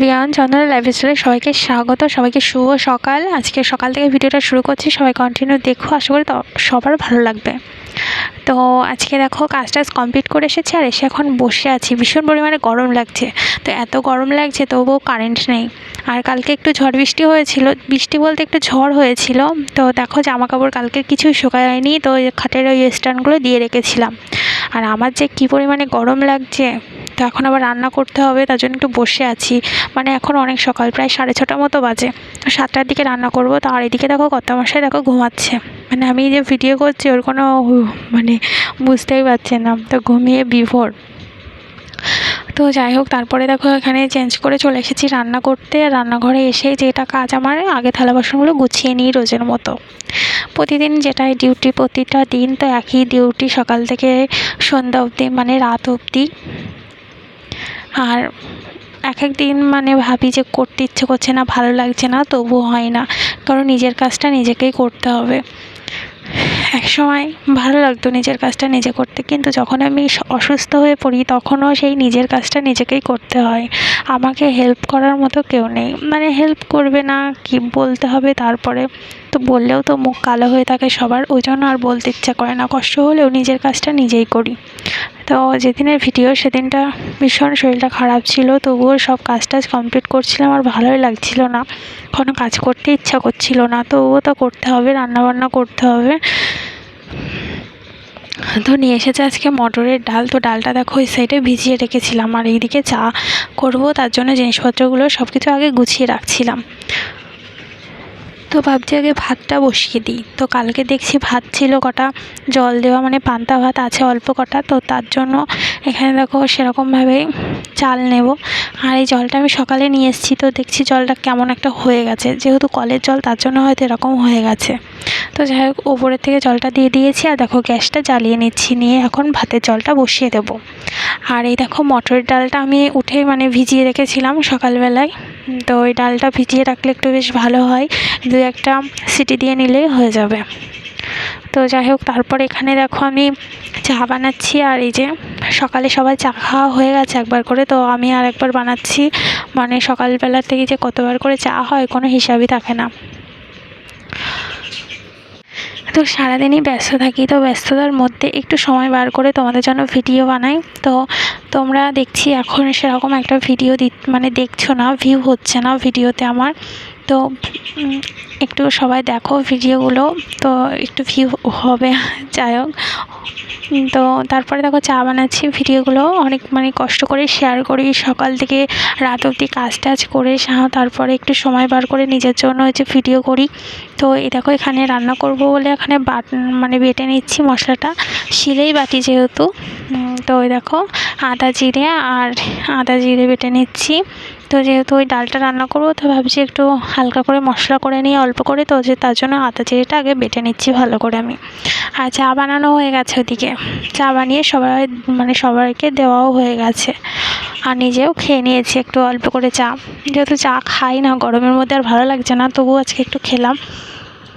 Everyone চন্দনা life স্টাইলে সবাইকে স্বাগত, সবাইকে শুভ সকাল। আজকে সকাল থেকে ভিডিওটা শুরু করছি, সবাই কন্টিনিউ দেখো, আশা করি সবার ভালো লাগবে। তো আজকে দেখো কাজ টাজ কমপ্লিট করে এসেছি আর এসে এখন বসে আছি। ভীষণ পরিমাণে গরম লাগছে। তো এত গরম লাগছে, তবুও কারেন্ট নেই। আর কালকে একটু ঝড় বৃষ্টি হয়েছিল, বৃষ্টি বলতে একটু ঝড় হয়েছিল। তো দেখো জামা কাপড় কালকে কিছুই শুকায়নি, তো খাটের ওই স্ট্যান্ডগুলো দিয়ে রেখেছিলাম। আর আমার যে কী পরিমাণে গরম লাগছে তো এখন আবার রান্না করতে হবে, তার জন্য একটু বসে আছি। মানে এখন অনেক সকাল, প্রায় সাড়ে ছটা মতো বাজে। তো সাতটার দিকে রান্না করব, তো আর এদিকে দেখো কত মশাই দেখো ঘুমাচ্ছে। মানে আমি যে ভিডিও করছি, ওর কোনো মানে বুঝতেই পারছে না। তো ঘুমিয়ে বিভোর। তো যাই হোক, তারপরে দেখো এখানে চেঞ্জ করে চলে এসেছি রান্না করতে। রান্নাঘরে এসে যেটা কাজ আমার, আগে থালা বাসনগুলো গুছিয়ে নিই রোজের মতো। প্রতিদিন যেটাই ডিউটি প্রতিটা দিন তো একই ডিউটি সকাল থেকে সন্ধ্যা অবধি মানে রাত অবধি। আর এক এক দিন মানে ভাবি যে করতে ইচ্ছে করছে না, ভালো লাগছে না, তবুও হয় না। কারণ নিজের কাজটা নিজেকেই করতে হবে। এক সময় ভালো লাগতো নিজের কাজটা নিজে করতে, কিন্তু যখন আমি অসুস্থ হয়ে পড়ি, তখনও সেই নিজের কাজটা নিজেকেই করতে হয়। আমাকে হেল্প করার মতো কেউ নেই। মানে হেল্প করবে না, কি বলতে হবে তারপরে? তো বললেও তো মুখ কালো হয়ে থাকে সবার, ওই জন্য আর বলতে ইচ্ছা করে না। কষ্ট হলেও নিজের কাজটা নিজেই করি। তো যেদিনের ভিডিও সেদিনটা ভীষণ শরীরটা খারাপ ছিল, তবুও সব কাজ টাজ কমপ্লিট করছিলাম আর ভালোই লাগছিল না। কোনো কাজ করতে ইচ্ছা করছিল না, তবুও তো করতে হবে, রান্নাবান্না করতে হবে। তো নিয়ে এসেছে আজকে মটরের ডাল। তো ডালটা দেখো ওই সাইডে ভিজিয়ে রেখেছিলাম, আর এইদিকে চা করব, তার জন্য জিনিসপত্রগুলো সব কিছু আগে গুছিয়ে রাখছিলাম। তো ভাবছি আগে ভাতটা বসিয়ে দিই। তো কালকে দেখছি ভাত ছিল কটা, জল দেওয়া মানে পান্তা ভাত আছে অল্প কটা, তো তার জন্য এখানে দেখো সেরকমভাবে চাল নেব। আর এই জলটা আমি সকালে নিয়ে এসেছি, তো দেখছি জলটা কেমন একটা হয়ে গেছে। যেহেতু কলের জল, তার জন্য হয়তো এরকম হয়ে গেছে। তো যাই হোক, ওপরের থেকে জলটা দিয়ে দিয়েছি, আর দেখো গ্যাসটা জ্বালিয়ে নিচ্ছি, নিয়ে এখন ভাতের জলটা বসিয়ে দেবো। আর এই দেখো মটরের ডালটা আমি উঠে মানে ভিজিয়ে রেখেছিলাম সকালবেলায়। তো ওই ডালটা ভিজিয়ে রাখলে একটু বেশ ভালো হয়, দু একটা সিটি দিয়ে নিলেই হয়ে যাবে। তো যাই হোক, তারপর এখানে দেখো আমি চা বানাচ্ছি আর এই যে সকালে সবাই চা খাওয়া হয়ে গেছে একবার করে, তো আমি আর একবার বানাচ্ছি। মানে সকালবেলা থেকে যে কতবার করে চা হয় কোনো হিসাবই থাকে না। তো সারাদিনই ব্যস্ত থাকি, তো ব্যস্ততার মধ্যে একটু সময় বার করে তোমাদের জন্য ভিডিও বানাই। তো তোমরা দেখছি এখন সেরকম একটা ভিডিও দি মানে দেখছ না ভিউ হচ্ছে না ভিডিওতে আমার। তো একটু সবাই দেখো ভিডিওগুলো তো একটু ভিউ হবে, যাই হোক। তো তারপরে দেখো চা বানাচ্ছি ভিডিওগুলো অনেক মানে কষ্ট করে শেয়ার করি, সকাল থেকে রাত অবধি কাজ টাজ করে তারপরে একটু সময় বার করে নিজের জন্য হচ্ছে ভিডিও করি। তো এই দেখো এখানে রান্না করব বলে এখানে বাট মানে বেটে নিচ্ছি মশলাটা। শিলেই বাটি যেহেতু। তো ওই দেখো আদা জিরে আর আদা জিরে বেটে নিচ্ছি। তো যেহেতু ওই ডালটা রান্না করব, তো ভাবছি একটু হালকা করে মশলা করে নিয়ে অল্প করে। তো যে তার জন্য আদা জিরেটা আগে বেটে নিচ্ছি ভালো করে আমি। আর চা বানানো হয়ে গেছে ওদিকে। চা বানিয়ে সবাই মানে সবাইকে দেওয়াও হয়ে গেছে। আর নিজেও খেয়ে নিয়েছি একটু অল্প করে চা। যেহেতু চা খাই না, গরমের মধ্যে আর ভালো লাগছে না, তবুও আজকে একটু খেলাম।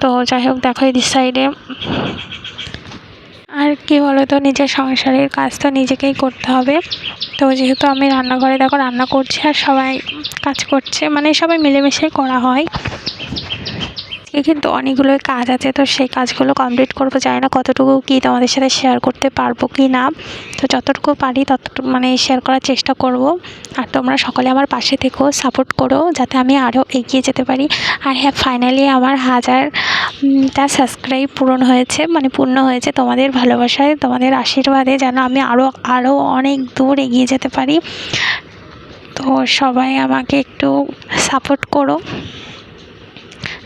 তো যাই হোক, দেখো এই সাইডে আর কি বলো তো নিজের সংসারের কাজ তো নিজেকেই করতে হবে। তো যেহেতু আমি রান্নাঘরে দেখো রান্না করছি আর সবাই কাজ করছে মানে সবাই মিলেমিশে করা হয়। আজকে কিন্তু অনেকগুলোই কাজ আছে, তো সেই কাজগুলো কমপ্লিট করব। জানি না কতটুকু কী তোমাদের সাথে শেয়ার করতে পারব কি না। তো যতটুকু পারি ততটুকু মানে শেয়ার করার চেষ্টা করব। আর তোমরা সকলে আমার পাশে থেকেও সাপোর্ট করো, যাতে আমি আরও এগিয়ে যেতে পারি। আর হ্যাঁ ফাইনালি আমার হাজার তা সাবস্ক্রাইব পূরণ হয়েছে মানে পূর্ণ হয়েছে তোমাদের ভালোবাসায়, তোমাদের আশীর্বাদে, যেন আমি আরও আরও অনেক দূর এগিয়ে যেতে পারি। তো সবাই আমাকে একটু সাপোর্ট করো।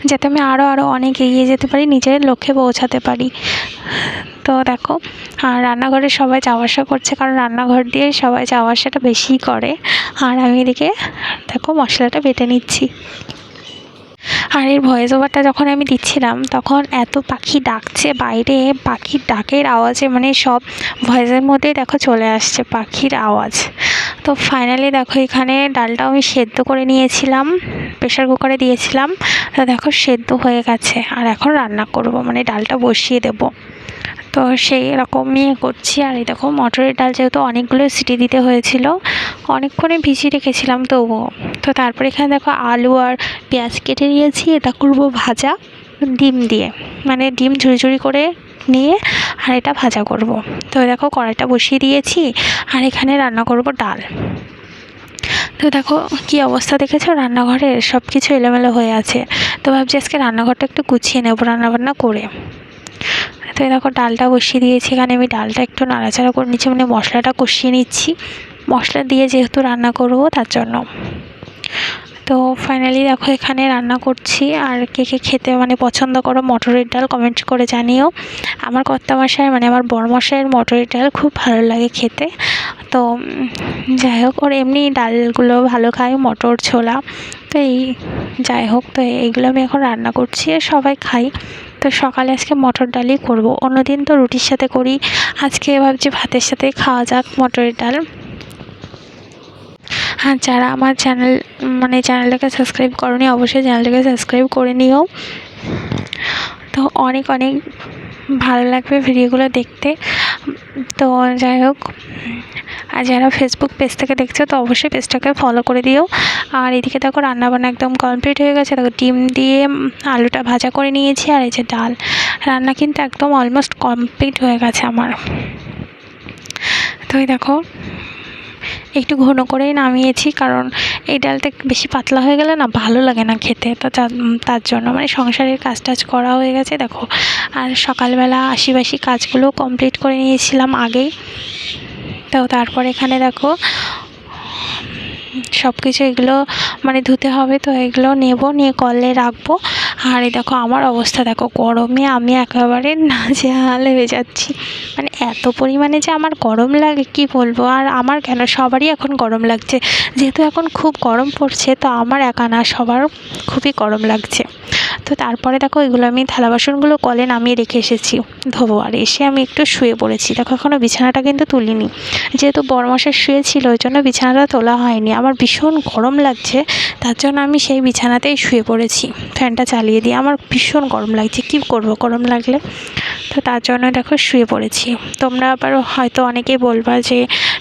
যাতে আমি আরও আরও অনেক এগিয়ে যেতে পারি, নিজের লক্ষ্যে পৌঁছাতে পারি। তো দেখো, আর রান্নাঘরে সবাই যাওয়া আসা করছে, কারণ রান্নাঘর দিয়ে সবাই যাওয়া আসাটা বেশিই করে। আর আমি এদিকে, দেখো, মশলাটা বেটে নিচ্ছি। আর এর ভয়েস ওভারটা যখন আমি দিচ্ছিলাম, তখন এত পাখি ডাকছে বাইরে, পাখির ডাকের আওয়াজে মানে সব ভয়েসের মধ্যেই দেখো চলে আসছে পাখির আওয়াজ। তো ফাইনালি দেখো এখানে ডালটাও আমি সেদ্ধ করে নিয়েছিলাম প্রেশার কুকারে দিয়েছিলাম। তো দেখো সেদ্ধ হয়ে গেছে, আর এখন রান্না করব মানে ডালটা বসিয়ে দেব। তো সেই রকমই করছি। আর এই দেখো, মটরের ডাল যেহেতু অনেকগুলো সিটি দিতে হয়েছিল, অনেকক্ষণে ভিজিয়ে রেখেছিলাম তবুও। তো তারপরে এখানে দেখো আলু আর পেঁয়াজ কেটে নিয়েছি, এটা করব ভাজা ডিম দিয়ে। মানে ডিম ঝুড়ি ঝুড়ি করে নিয়ে আর এটা ভাজা করব। তো দেখো কড়াইটা বসিয়ে দিয়েছি আর এখানে রান্না করব ডাল। তো দেখো কি অবস্থা দেখেছ? রান্নাঘরে সব কিছু এলোমেলো হয়ে আছে। তো ভাবছি আজকে রান্নাঘরটা একটু গুছিয়ে নেব, রান্নাবান্না করে। তো দেখো ডালটা বসিয়ে দিয়েছি। এখানে আমি ডালটা একটু নাড়াচাড়া করে নিচ্ছি মানে মশলাটা কষিয়ে নিচ্ছি। মশলা দিয়ে যেহেতু রান্না করব, তার জন্য। তো ফাইনালি দেখো এখানে রান্না করছি। আর কে কে খেতে মানে পছন্দ করো মটরের ডাল কমেন্ট করে জানিও। আমার কর্তামশাই মানে আমার বড়মশাইয়ের মটরের ডাল খুব ভালো লাগে খেতে। তো যাই হোক, ওর এমনি ডালগুলো ভালো খায়, মটর, ছোলা। তো এই যাই হোক, তো এইগুলো আমি এখন রান্না করছি আর সবাই খাই তো সকালে আজকে মটর ডালই করব। অন্যদিন তো রুটির সাথে করি। আজকে ভাবছি ভাতের সাথে খাওয়া যাক মটরের ডাল। হ্যাঁ যারা আমার চ্যানেল মানে চ্যানেলটাকে সাবস্ক্রাইব করনি, অবশ্যই চ্যানেলটাকে সাবস্ক্রাইব করে নিও। তো অনেক অনেক ভালো লাগবে ভিডিওগুলো দেখতে। তো যাই হোক, আর যারা ফেসবুক পেজ থেকে দেখছ, তো অবশ্যই পেজটাকে ফলো করে দিও। আর এদিকে দেখো, রান্নাবান্না একদম কমপ্লিট হয়ে গেছে। দেখো, ডিম দিয়ে আলুটা ভাজা করে নিয়েছি, আর এই যে ডাল। রান্না কিন্তু একদম অলমোস্ট কমপ্লিট হয়ে গেছে আমার। তো দেখো একটু ঘন করেই নামিয়েছি, কারণ এই ডালটা বেশি পাতলা হয়ে গেলে না ভালো লাগে না খেতে। তো তার জন্য মানে সংসারের কাজ টাজ করা হয়ে গেছে, দেখো। আর সকালবেলা আশিবাসি কাজগুলো কমপ্লিট করে নিয়েছিলাম আগেই। তো তারপর এখানে দেখো সব কিছু এগুলো মানে ধুতে হবে, তো এগুলো নেব, নিয়ে কলে রাখব। আর এই দেখো আমার অবস্থা, দেখো গরমে আমি একেবারে নাজেহাল হয়ে যাচ্ছি। মানে এত পরিমাণে যে আমার গরম লাগে, কি বলব? আর আমার কেন? সবারই এখন গরম লাগছে। যেহেতু এখন খুব গরম পড়ছে, তো আমার একা না সবার খুবই গরম লাগছে। তো তারপরে দেখো এগুলো আমি থালা বাসনগুলো কলে নামিয়ে রেখে এসেছি। ধোবো, আর এসে আমি একটু শুয়ে পড়েছি। দেখো এখনও বিছানাটা কিন্তু তুলিনি। যেহেতু বড়মশাই শুয়েছিল, ওই জন্য বিছানাটা তোলা হয়নি। আমার ভীষণ গরম লাগছে, তার জন্য আমি সেই বিছানাতেই শুয়ে পড়েছি। ফ্যানটা চালিয়ে দিয়ে আমার ভীষণ গরম লাগছে। কী করব, গরম লাগলে? তো তার জন্য দেখো শুয়ে পড়েছি। তোমরা আবার হয়তো অনেকেই বলবা যে,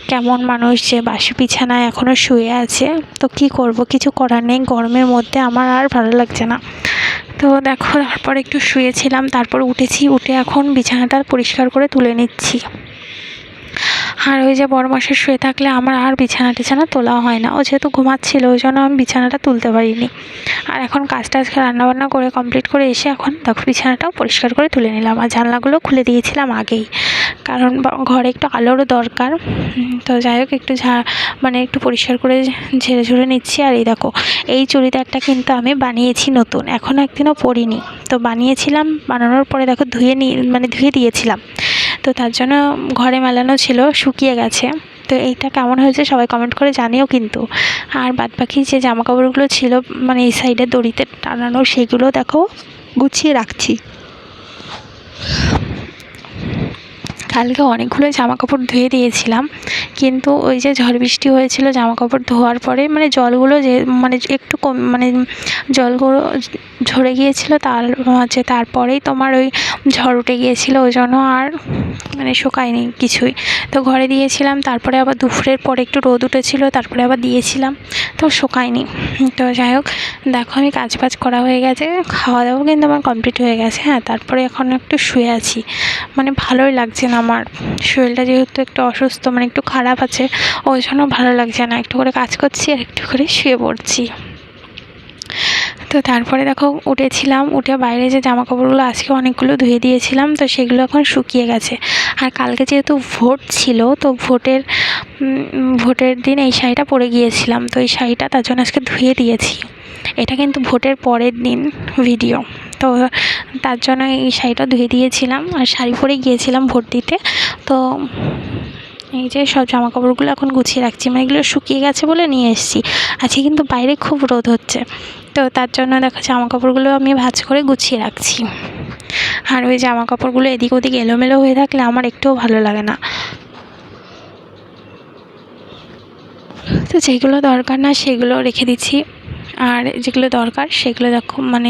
কেমন মানুষ যে বাসি বিছানায় এখনও শুয়ে আছে? তো কি করব? কিছু করার নেই। গরমের মধ্যে আমার আর ভালো লাগছে না। তো দেখো তারপর একটু শুয়েছিলাম তারপর উঠেছি উঠে এখন বিছানাটা পরিষ্কার করে তুলে নিচ্ছি। আর ওই যে বড় মাসে শুয়ে থাকলে আমার আর বিছানা টিছানা তোলা হয় না। ও যেহেতু ঘুমাচ্ছিল, ওই জন্য আমি বিছানাটা তুলতে পারিনি। আর এখন কাজটা আজকে রান্নাবান্না করে কমপ্লিট করে এসে এখন দেখো বিছানাটাও পরিষ্কার করে তুলে নিলাম আর জানলাগুলো খুলে দিয়েছিলাম আগেই। কারণ ঘরে একটু আলোরও দরকার। তো যাই হোক একটু ঝা মানে একটু পরিষ্কার করে ঝেড়ে ঝুড়ে নিচ্ছি। আর এই দেখো, এই চুড়িদারটা কিন্তু আমি বানিয়েছি নতুন এখনও একদিনও পরিনি। তো বানিয়েছিলাম, বানানোর পরে দেখো ধুয়ে নিয়ে মানে ধুয়ে দিয়েছিলাম। তো তার জন্য ঘরে মেলানো ছিল, শুকিয়ে গেছে। তো এইটা কেমন হয়েছে সবাই কমেন্ট করে জানিও কিন্তু। আর বাদ বাকি যে জামা কাপড়গুলো ছিল মানে এই সাইডে দড়িতে টানানো, সেগুলো দেখো গুছিয়ে রাখছি। কালকে অনেকগুলো জামা কাপড় ধুয়ে দিয়েছিলাম। কিন্তু ওই যে ঝড় বৃষ্টি হয়েছিল জামা কাপড় ধোয়ার পরে মানে জলগুলো যে মানে একটু কম মানে জলগুলো ঝরে গিয়েছিল, তার হচ্ছে তারপরেই তোমার ওই ঝড় উঠে গিয়েছিল, ওই জন্য আর মানে শুকায়নি কিছুই। তো ঘরে দিয়েছিলাম, তারপরে আবার দুপুরের পরে একটু রোদ উঠেছিল, তারপরে আবার দিয়েছিলাম, তো শুকায়নি। তো যাই হোক, দেখো আমি কাজ বাজ করা হয়ে গেছে, খাওয়া দাওয়া কিন্তু আমার কমপ্লিট হয়ে গেছে হ্যাঁ তারপরে এখন একটু শুয়ে আছি। মানে ভালোই লাগছে না আমার শরীরটা যেহেতু একটু অসুস্থ মানে একটু খারাপ আছে, ওই জন্য ভালো লাগছে না। একটু করে কাজ করছি আর একটু করে শুয়ে পড়ছি। তো তারপরে দেখো উঠেছিলাম, উঠে বাইরে যে জামা কাপড়গুলো আজকে অনেকগুলো ধুয়ে দিয়েছিলাম, তো সেগুলো এখন শুকিয়ে গেছে। আর কালকে যেহেতু ভোট ছিল, তো ভোটের ভোটের দিন এই শাড়িটা পরে গিয়েছিলাম। তো এই শাড়িটা তার জন্য আজকে ধুয়ে দিয়েছি। এটা কিন্তু ভোটের পরের দিন ভিডিও তো তার জন্য এই শাড়িটা ধুয়ে দিয়েছিলাম আর শাড়ি পরে গিয়েছিলাম ভোট দিতে তো এই যে সব জামা কাপড়গুলো এখন গুছিয়ে রাখছি। মানে এগুলো শুকিয়ে গেছে বলে নিয়ে এসেছি। আজকে কিন্তু বাইরে খুব রোদ হচ্ছে। তো তার জন্য দেখো জামা কাপড়গুলো আমি ভাজ করে গুছিয়ে রাখছি। আর ওই জামা কাপড়গুলো এদিক ওদিক এলোমেলো হয়ে থাকলে আমার একটুও ভালো লাগে না। তো যেগুলো দরকার না সেগুলো রেখে দিচ্ছি। আর যেগুলো দরকার সেগুলো দেখো মানে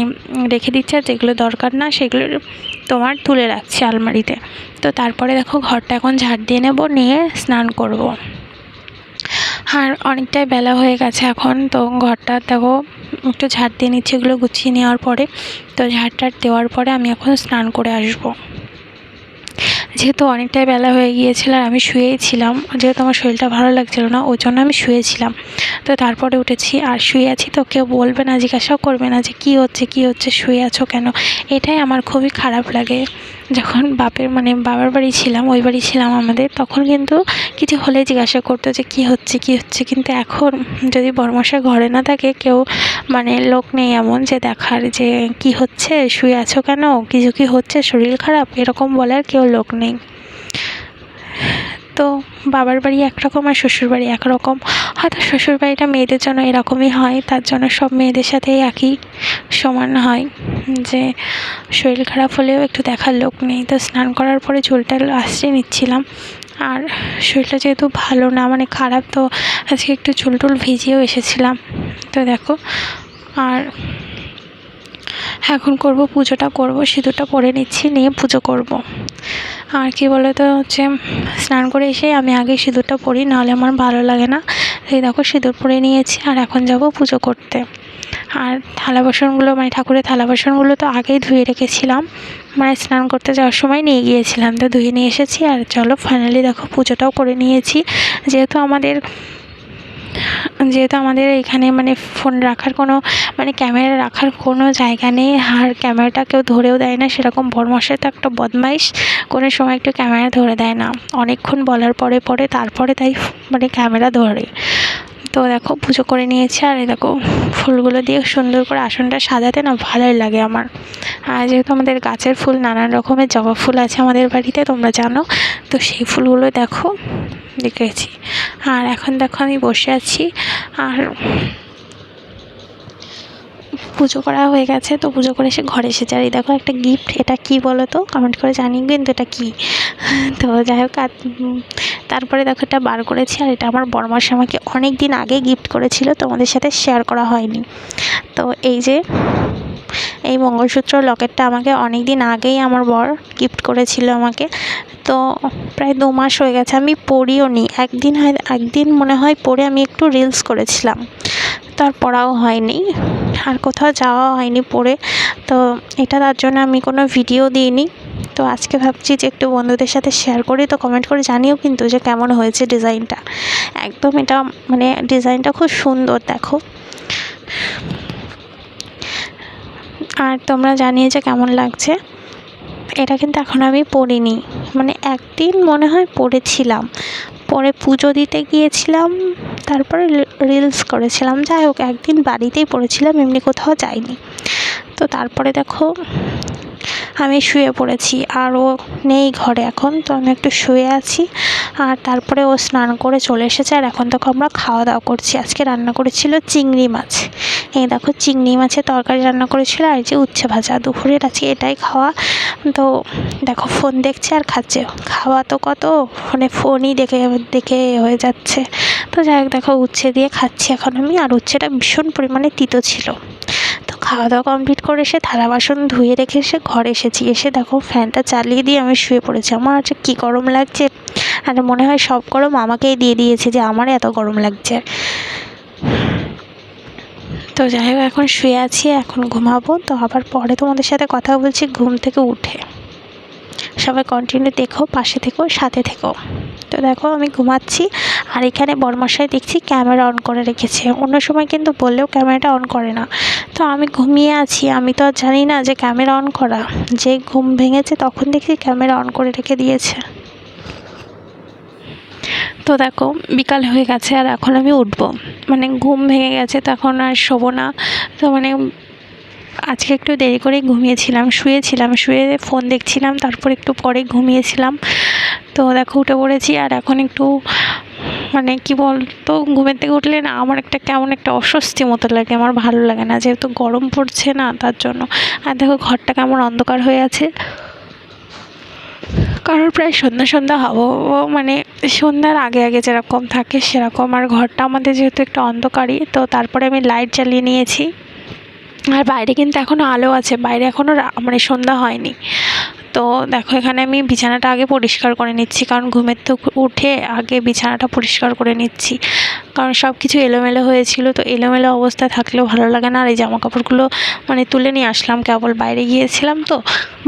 রেখে দিচ্ছে আর যেগুলো দরকার না সেগুলো তোমার তুলে রাখছি আলমারিতে। তো তারপরে দেখো ঘরটা এখন ঝাড় দিয়ে নেব, নিয়ে স্নান করব। আর অনেকটাই বেলা হয়ে গেছে এখন, তো ঘরটা দেখো একটু ঝাড় দিয়ে নিচ্ছে, এগুলো গুছিয়ে নেওয়ার পরে। তো ঝাড় টাড় দেওয়ার পরে আমি এখন স্নান করে আসব। যেহেতু অনেকটাই বেলা হয়ে গিয়েছিল আর আমি শুয়েই ছিলাম, যেহেতু আমার শরীরটা ভালো লাগছিল না, ওই জন্য আমি শুয়েছিলাম। তো তারপরে উঠেছি, আর শুয়ে আছি তো কেউ বলবে না, জিজ্ঞাসাও করবে না যে কি হচ্ছে কি হচ্ছে, শুয়ে আছো কেন? এটাই আমার খুবই খারাপ লাগে। যখন বাপের মানে বাবার বাড়ি ছিলাম, ওই বাড়ি ছিলাম আমাদের, তখন কিন্তু কিছু হলে জিজ্ঞাসা করতো যে কী হচ্ছে কী হচ্ছে। কিন্তু এখন যদি বড়মশাই ঘরে না থাকে, কেউ মানে লোক নেই এমন যে দেখার যে কী হচ্ছে, শুয়ে আছো কেন, কিছু কি হচ্ছে, শরীর খারাপ, এরকম বলার কেউ লোক নেই। তো বাবার বাড়ি একরকম আর শ্বশুর বাড়ি একরকম। হয়তো শ্বশুর বাড়িটা মেয়েদের জন্য এরকমই হয়, তার জন্য সব মেয়েদের সাথে একই সমান হয় যে শরীর খারাপ হলেও একটু দেখার লোক নেই। তো স্নান করার পরে চুলটা আসতে নিচ্ছিলাম। আর শরীরটা যেহেতু ভালো না মানে খারাপ, তো আজকে একটু চুল টুল ভিজিয়েও এসেছিলাম। তো দেখো, আর এখন করব, পুজোটা করব, সিঁদুরটা পরে নিচ্ছি, নিয়ে পুজো করব। আর কি বলো তো হচ্ছে স্নান করে এসে আমি আগে সিঁদুরটা পরি, নাহলে আমার ভালো লাগে না। এই দেখো, সিঁদুর পরে নিয়েছি, আর এখন যাব পুজো করতে। আর থালা বাসনগুলো মানে ঠাকুরের থালা বাসনগুলো তো আগেই ধুয়ে রেখেছিলাম। মানে স্নান করতে যাওয়ার সময় নিয়ে গিয়েছিলাম। তো ধুয়ে নিয়ে এসেছি আর চলো ফাইনালি দেখো পুজোটাও করে নিয়েছি। যেহেতু আমাদের যেহেতু আমাদের এখানে মানে ফোন রাখার কোনো মানে ক্যামেরা রাখার কোনো জায়গা নেই। আর ক্যামেরাটা কেউ ধরেও দেয় না, সেরকম বড়মশাই তো একটা বদমাইশ। কোনো সময় একটু ক্যামেরা ধরে দেয় না। অনেকক্ষণ বলার পরে পরে, তারপরে তাই মানে ক্যামেরা ধরে। তো দেখো পুজো করে নিয়েছি আর দেখো ফুলগুলো দিয়ে সুন্দর করে আসনটা সাজাতে না ভালোই লাগে আমার। আর যেহেতু আমাদের গাছের ফুল নানান রকমের জবা ফুল আছে আমাদের বাড়িতে, তোমরা জানো। তো সেই ফুলগুলো দেখো, দেখেছি। আর এখন দেখো আমি বসে আছি। আর পুজো করা হয়ে গেছে, তো পুজো করে এসে ঘরে এসেছে। আর এই দেখো একটা গিফট এটা কি বলো তো কমেন্ট করে জানি কিন্তু এটা কি। তো যাই হোক তারপরে দেখো এটা বার করেছি, আর এটা আমার বড়মাসে আমাকে অনেক দিন আগে গিফট করেছিল, তোমাদের সাথে শেয়ার করা হয়নি। তো এই যে, এই মঙ্গলসূত্র লকেটটা আমাকে অনেক দিন আগেই আমার বর গিফট করেছিল আমাকে। তো প্রায় দু মাস হয়ে গেছে, আমি পড়িও নি একদিন হয়, একদিন মনে হয় পরে আমি একটু রিলস করেছিলাম। তার পড়াও হয়নি, আর কোথাও যাওয়া হয়নি পরে তো এটা তার জন্য আমি কোনো ভিডিও দিইনি। তো আজকে ভাবছি যে একটু বন্ধুদের সাথে শেয়ার করি, তো কমেন্ট করে জানিও কিন্তু যে কেমন হয়েছে ডিজাইনটা একদম এটা মানে ডিজাইনটা খুব সুন্দর, দেখো। আর তোমরা জানিয়ে যে কেমন লাগছে? এটা কিন্তু এখন আমি পড়িনি। মানে একদিন মনে হয় পড়েছিলাম। পরে পুজো দিতে গিয়েছিলাম তারপরে রিলস করেছিলাম। যাই হোক একদিন বাড়িতেই পড়েছিলাম এমনি কোথাও যাইনি। তো তারপরে দেখো আমি শুয়ে পড়েছি আর ও নেই ঘরে এখন, তো আমি একটু শুয়ে আছি। আর তারপরে ও স্নান করে চলে এসেছে আর এখন দেখো আমরা খাওয়া দাওয়া করছি। আজকে রান্না করেছিল চিংড়ি মাছ। এই দেখো চিংড়ি মাছের তরকারি রান্না করেছিল আর যে উচ্ছে ভাজা। দুপুরের আজকে এটাই খাওয়া। তো দেখো ফোন দেখছে আর খাচ্ছে। খাওয়া তো কত? ফোনে ফোনই দেখে দেখে হয়ে যাচ্ছে। তো যাই হোক দেখো উচ্ছে দিয়ে খাচ্ছি এখন আমি। আর উচ্ছেটা ভীষণ পরিমাণে তিতো ছিল। খাওয়া দাওয়া কমপ্লিট করে এসে থালা বাসন ধুয়ে রেখে এসে ঘরে এসেছি। এসে দেখো ফ্যানটা চালিয়ে দিয়ে আমি শুয়ে পড়েছি। আমার হচ্ছে কী গরম লাগছে? আর মনে হয় সব গরম আমাকেই দিয়ে দিয়েছে যে আমার এত গরম লাগছে। তো যাই হোক, এখন শুয়ে আছি, এখন ঘুমাবো। তো আবার পরে তোমাদের সাথে কথা বলছি, ঘুম থেকে উঠে। সবাই কন্টিনিউ দেখো, পাশে থেকো, সাথে থেকো। তো দেখো আমি ঘুমাচ্ছি আর এখানে বরমশাই দেখছি ক্যামেরা অন করে রেখেছে। অন্য সময় কিন্তু বললেও ক্যামেরাটা অন করে না। তো আমি ঘুমিয়ে আছি। আমি তো আর জানি না যে ক্যামেরা অন করা। যে ঘুম ভেঙেছে তখন দেখছি ক্যামেরা অন করে রেখে দিয়েছে। তো দেখো, বিকাল হয়ে গেছে আর এখন আমি উঠবো। মানে ঘুম ভেঙে গেছে, তখন আর শোবো না। তো মানে আজকে একটু দেরি করেই ঘুমিয়েছিলাম, শুয়েছিলাম, শুয়ে ফোন দেখছিলাম, তারপর একটু পরে ঘুমিয়েছিলাম। তো দেখো উঠে পড়েছি আর এখন একটু মানে কি বলতো, ঘুমের থেকে উঠলে না আমার একটা কেমন একটা অস্বস্তি মতো লাগে, আমার ভালো লাগে না, যেহেতু গরম পড়ছে না, তার জন্য। আর দেখো ঘরটা কেমন অন্ধকার হয়ে আছে। কারণ প্রায় সন্ধ্যা সন্ধ্যা হব মানে সন্ধ্যার আগে আগে যেরকম থাকে সেরকম। আর ঘরটা আমাদের যেহেতু একটু অন্ধকারই, তো তারপরে আমি লাইট জ্বালিয়ে নিয়েছি। আর বাইরে কিন্তু এখনও আলো আছে, বাইরে এখনও মানে সন্ধ্যা হয়নি। তো দেখো এখানে আমি বিছানাটা আগে পরিষ্কার করে নিচ্ছি, কারণ ঘুমের তো উঠে আগে বিছানাটা পরিষ্কার করে নিচ্ছি। কারণ সব কিছু এলোমেলো হয়েছিল, তো এলোমেলো অবস্থায় থাকলেও ভালো লাগে না। আর এই জামা কাপড়গুলো মানে তুলে নিয়ে আসলাম, কেবল বাইরে গিয়েছিলাম তো,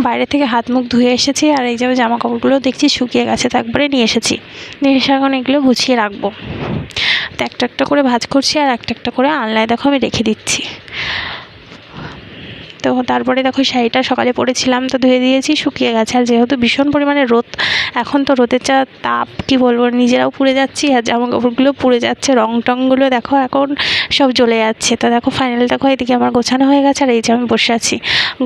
বাইরে থেকে হাত মুখ ধুয়ে এসেছি। আর এই যে জামা কাপড়গুলো দেখছি শুকিয়ে গেছে, তো একবারে নিয়ে এসেছি। নিয়ে এসে এখন এগুলো গুছিয়ে রাখব। তো একটা একটা করে ভাজ করছি, আর একটা একটা করে আনলায় দেখো আমি রেখে দিচ্ছি। তো তারপরে দেখো শাড়িটা সকালে পরেছিলাম তো ধুয়ে দিয়েছি, শুকিয়ে গেছে। আর যেহেতু ভীষণ পরিমাণে রোদ, এখন তো রোদের যা তাপ, কি বলব, নিজেরাও পুড়ে যাচ্ছি আর জামা কাপড়গুলো পুড়ে যাচ্ছে রং টংগুলো দেখো এখন সব জ্বলে যাচ্ছে। তো দেখো ফাইনাল দেখো এদিকে আমার গোছানো হয়ে গেছে আর এই যে আমি বসে আছি।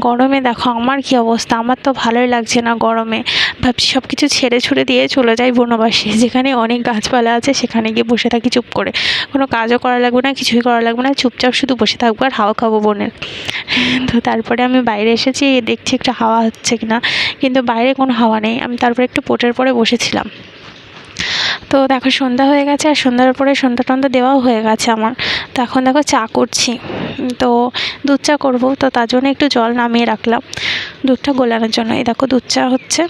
গরমে দেখো আমার কি অবস্থা, আমার তো ভালোই লাগছে না গরমে। ভাবছি সব কিছু ছেড়ে ছুড়ে দিয়ে চলে যাই বনবাসী, যেখানে অনেক গাছপালা আছে সেখানে গিয়ে বসে থাকি চুপ করে। কোনো কাজও করা লাগবে না, কিছুই করা লাগবে না, চুপচাপ শুধু বসে থাকব আর হাওয়া খাব বনের। তো তারপরে আমি বাইরে এসেছি, দেখছি একটু হাওয়া হচ্ছে কিনা। কিন্তু বাইরে কোনো হাওয়া নেই। আমি তারপরে একটু পোটের পরে বসেছিলাম। তো দেখো সন্ধ্যা হয়ে গেছে, আর সন্ধ্যার পরে সন্ধ্যা টন্ধা দেওয়াও হয়ে গেছে আমার। তো এখন দেখো চা করছি। তো দুধ চা করব। তো তার জন্য একটু জল নামিয়ে রাখলাম। দুধটা গোলানোর জন্য। এই দেখো দুধ চা হচ্ছে।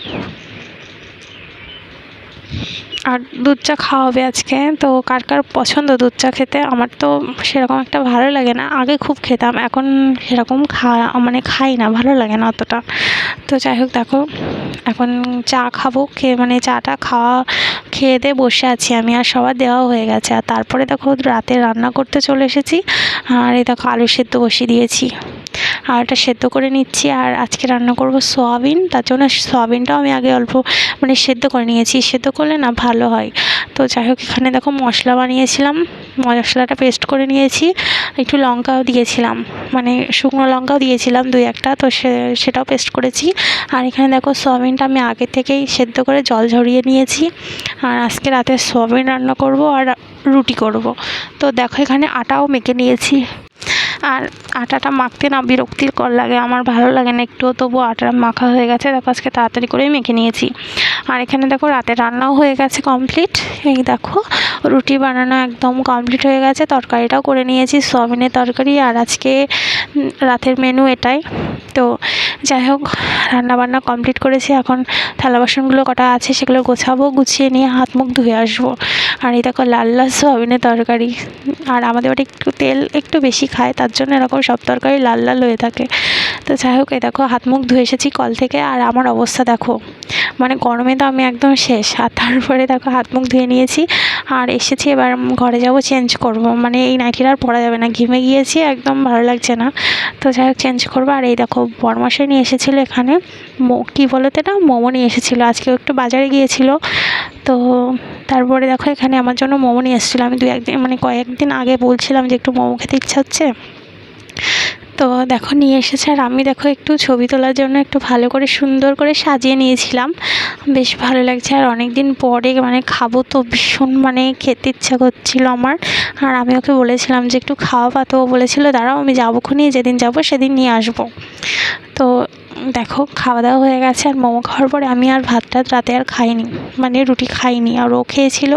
আর দুধ চা খাওয়া হবে আজকে, তো কার কার পছন্দ দুধ চা খেতে? আমার তো সেরকম একটা ভালো লাগে না। আগে খুব খেতাম, এখন সেরকম খা মানে খাই না, ভালো লাগে না অতটা। তো যাই হোক, দেখো, এখন চা খাব, খেয়ে মানে চাটা খাওয়া, খেয়ে দিয়ে বসে আছি আমি, আর সবার দেওয়া হয়ে গেছে। আর তারপরে দেখো, রাতে রান্না করতে চলে এসেছি। আর এই দেখো, আলু সেদ্ধ বসিয়ে দিয়েছি। আর এটা সেদ্ধ করে নিচ্ছি আর আজকে রান্না করব সোয়াবিন। তার জন্য সোয়াবিনটাও আমি আগে অল্প মানে সেদ্ধ করে নিয়েছি। সেদ্ধ করলে না ভালো হয়। তো যাই হোক, এখানে দেখো মশলা বানিয়েছিলাম। মশলাটা পেস্ট করে নিয়েছি। একটু লঙ্কাও দিয়েছিলাম। মানে শুকনো লঙ্কাও দিয়েছিলাম দুই একটা। তো সেটাও পেস্ট করেছি। আর এখানে দেখো সোয়াবিনটা আমি আগে থেকেই সেদ্ধ করে জল ঝরিয়ে নিয়েছি। আর আজকে রাতে সোয়াবিন রান্না করব আর রুটি করব। তো দেখো এখানে আটাও মেখে নিয়েছি। আর আটাটা মাখতে না বিরক্তিকর লাগে, আমার ভালো লাগে না একটুও তবু আটা মাখা হয়ে গেছে। দেখো আজকে তাড়াতাড়ি করেই মেখে নিয়েছি। আর এখানে দেখো রাতে রান্নাও হয়ে গেছে কমপ্লিট এই দেখো, রুটি বানানো একদম কমপ্লিট হয়ে গেছে। তরকারিটাও করে নিয়েছি, সোয়াবিনের তরকারি। আর আজকে রাতের মেনু এটাই। তো যাই হোক, রান্নাবান্না কমপ্লিট করেছি। এখন থালা বাসনগুলো কটা আছে সেগুলো গোছাবো, গুছিয়ে নিয়ে হাত মুখ ধুয়ে আসব। আর এই দেখো লাল লাল সোয়াবিনের তরকারি। আর আমাদের বাড়ি একটু তেল একটু বেশি খায়, তার জন্য এরকম সব তরকারি লাল লাল হয়ে থাকে। তো যাই হোক, এই দেখো হাত মুখ ধুয়ে এসেছি কল থেকে আর আমার অবস্থা দেখো। মানে গরমে তো আমি একদম শেষ। আর তারপরে দেখো হাত মুখ ধুয়ে নিয়েছি। আর এসেছি, এবার ঘরে যাব চেঞ্জ করব। মানে এই নাইটিটা আর পরা যাবে না। ঘিমে গিয়েছি, একদম ভালো লাগছে না। তো যাই হোক চেঞ্জ করব। আর এই দেখো বরমাসাই নিয়ে এসেছিল এখানে মো, কী বলো তো এটা? মোমো নিয়ে এসেছিল। আজকেও একটু বাজারে গিয়েছিল। তো তারপরে দেখো, এখানে আমার জন্য মোমো নিয়ে এসেছিল। আমি দু একদিন মানে কয়েকদিন আগে বলছিলাম যে একটু মোমো খেতে ইচ্ছা হচ্ছে। তো দেখো, নিয়ে এসেছে আর আমি দেখো একটু ছবি তোলার জন্য একটু ভালো করে সুন্দর করে সাজিয়ে নিয়েছিলাম। বেশ ভালো লাগছে আর অনেক দিন পরে মানে খাব তো ভীষণ মানে খেতে ইচ্ছা করছিল আমার। আর আমি ওকে বলেছিলাম যে একটু খাওয়া পাতো বলেছিলো, দাঁড়াও, আমি যাব খুনি, যেদিন যাব সেদিন নিয়ে আসব। তো দেখো খাওয়া দাওয়া হয়ে গেছে আর মোমো খাওয়ার পরে আমি আর ভাত টাত রাতে আর খাইনি মানে রুটি খাইনি আর ও খেয়েছিল।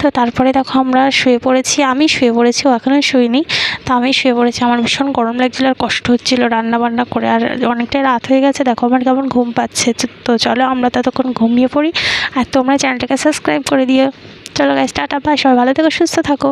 তো তারপরে দেখো আমরা শুয়ে পড়েছি, আমি শুয়ে পড়েছি, ও এখনও শুইনি। তো আমি শুয়ে পড়েছি, আমার ভীষণ গরম লাগছিল আর কষ্ট হচ্ছিল রান্না বান্না করে আর অনেকটাই রাত হয়ে গেছে, দেখো আমার কেমন ঘুম পাচ্ছে। তো চলো আমরা ততক্ষণ ঘুমিয়ে পড়ি আর তোমরা চ্যানেলটাকে সাবস্ক্রাইব করে দিও। চলো গাছ টাটা বাই সবাই ভালো থেকো, সুস্থ থাকো।